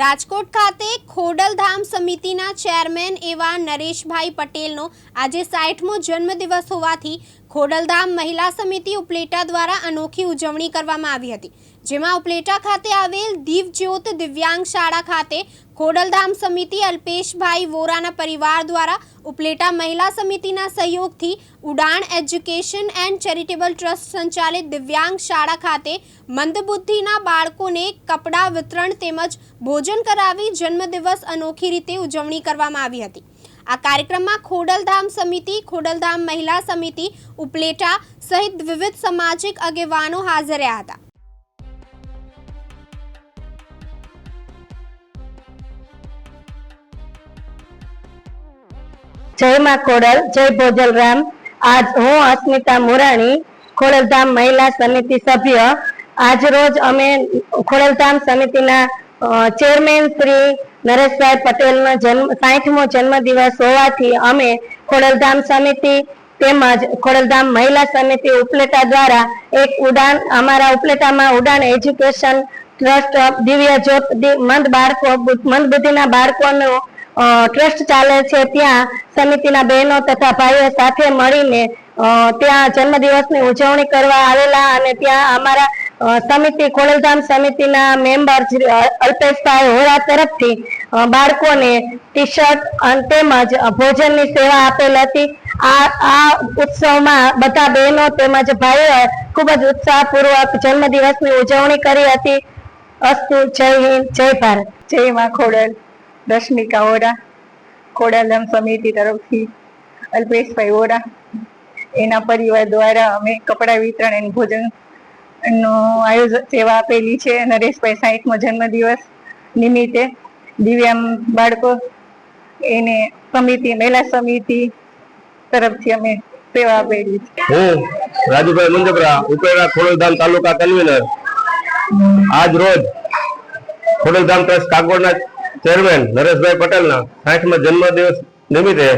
રાજકોટ ખાતે ખોડલધામ સમિતિના ચેરમેન એવા નરેશભાઈ પટેલનો આજે સાઠમો જન્મદિવસ હોવાથી ખોડલધામ મહિલા સમિતિ ઉપલેટા દ્વારા અનોખી ઉજવણી કરવામાં આવી હતી, જેમાં ઉપલેટા ખાતે આવેલ દીવજ્યોત દિવ્યાંગ શાળા ખાતે ખોડલધામ સમિતિ અલ્પેશભાઈ વોરાના પરિવાર દ્વારા ઉપલેટા મહિલા સમિતિના સહયોગથી Udaan education and charitable trust સંચાલિત દિવ્યાંગ શાળા ખાતે મંદબુદ્ધિના બાળકોને કપડાં વિતરણ તેમજ ભોજન કરાવી જન્મદિવસ અનોખી રીતે ઉજવણી કરવામાં આવી હતી. આ કાર્યક્રમમાં ખોડલધામ સમિતિ, ખોડલધામ મહિલા સમિતિ, ઉપલેટા સહિત વિવિધ સામાજિક આગેવાનો હાજર રહ્યા હતા. જય માં ખોડલ, જય ભોજલરામ. આજ હું, અસ્મિતા મુરાણી, ખોડલધામ મહિલા સમિતિ સભ્ય. આજ રોજ અમે ખોડલધામ સમિતિના ચેરમેન શ્રી નરેશભાઈ પટેલનો જન્મ સાઠમો જન્મદિવસ હોવાથી અમે ખોડલધામ સમિતિ તેમજ ખોડલધામ મહિલા સમિતિ ઉપલેટા દ્વારા એક ઉડાન, અમારા ઉપલેટામાં ઉડાન એજ્યુકેશન ટ્રસ્ટ દિવ્ય જ્યોત મંદ બાળકો મંદ બુદ્ધિના બાળકોનો ટ્રસ્ટ ચાલે છે. ત્યાં સમિતિના બહેનો તથા ભાઈઓ સાથે મળીને ત્યાં જન્મદિવસની ઉજવણી કરવા આવેલા અને ત્યાં અમારા સમિતિ, ખોડલધામ સમિતિના મેમ્બર અલ્પેશભાઈ હોરા તરફથી બાળકોને ટી શર્ટ અને તેમજ ભોજનની સેવા આપેલ હતી. આ આ ઉત્સવમાં બધા બહેનો તેમજ ભાઈઓએ ખૂબ જ ઉત્સાહપૂર્વક જન્મદિવસની ઉજવણી કરી હતી. અસ્તુ, જય હિન્દ, જય ભારત. જય માં ખોડલ, રશ્મિકા ઓરા ખોડલધામ સમિતિ તરફથી, અલ્પેશભાઈ ઓરા એના પરિવાર દ્વારા અમે કપડા વિતરણ અને ભોજન નું આયોજન સેવા આપેલી છે નરેશભાઈ સાહીઠમો જન્મદિવસ નિમિત્તે. દિવ્યાંગ બાળકો, એને સમિતિ, મહિલા સમિતિ તરફથી અમે સેવા આપેલી છે. હું રાજુભાઈ મુંજપરા ઉપેરા ખોડલધામ તાલુકા કન્વીનર. આજ રોજ ખોડલધામ ટ્રસ્ટ કાગોડના ચેરમેન નરેશભાઈ પટેલના સાઠમા જન્મદિવસ નિમિત્તે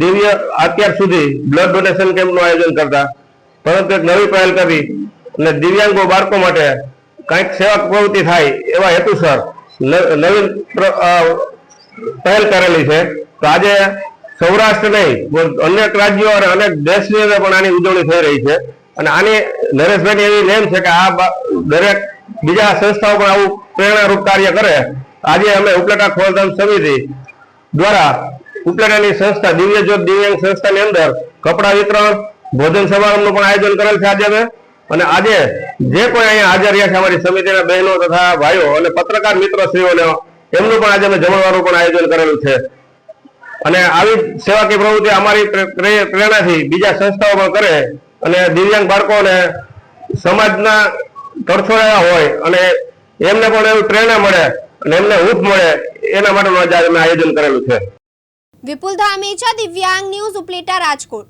દિવ્ય અત્યાર સુધી બ્લડ ડોનેશન કેમ્પનું આયોજન કરતા, પરંતુ એક નવી પહેલ કરી અને દિવ્યાંગો બાળકો માટે કંઈક સેવા પ્રવૃત્તિ થાય એવા હેતુસર નવીન પહેલ કરેલી છે. તો આજે સૌરાષ્ટ્ર નહીં અનેક રાજ્યો અને અનેક દેશની અંદર પણ આની ઉજવણી થઈ રહી છે. અને આની નરેશભાઈની એવી નેમ છે કે આ દરેક બીજા સંસ્થાઓ પણ આવું પ્રેરણારૂપ કાર્ય કરે. આજે અમે ઉપલેટા ખોલધામ સમિતિ દ્વારા ઉપલેટાની સંસ્થા દિવ્ય જ્યોત દિવ્યાંગ સંસ્થાની અંદર કપડા વિતરણ, ભોજન સમારંભનું પણ આયોજન કરેલ છે આજે અમે. અને આજે જે કોઈ અહીંયા હાજર રહ્યા છે અમારી સમિતિના બહેનો તથા ભાઈઓ અને પત્રકાર મિત્રો શ્રીઓને એમનું પણ આજે અમે જમણવારનું પણ આયોજન કરેલું છે. અને આવી સેવાકીય પ્રવૃત્તિ અમારી પ્રે- પ્રે- પ્રેરણાથી બીજા સંસ્થાઓ પણ કરે અને દિવ્યાંગ બાળકોને સમાજના તરછોડાયા હોય અને એમને પણ એવી પ્રેરણા મળે અને એમને હૂફ મળે એના માટેનું આજે અમે આયોજન કરેલું છે. વિપુલ ધામેચા દિવ્યાંગ ન્યૂઝ ઉપલેટા રાજકોટ.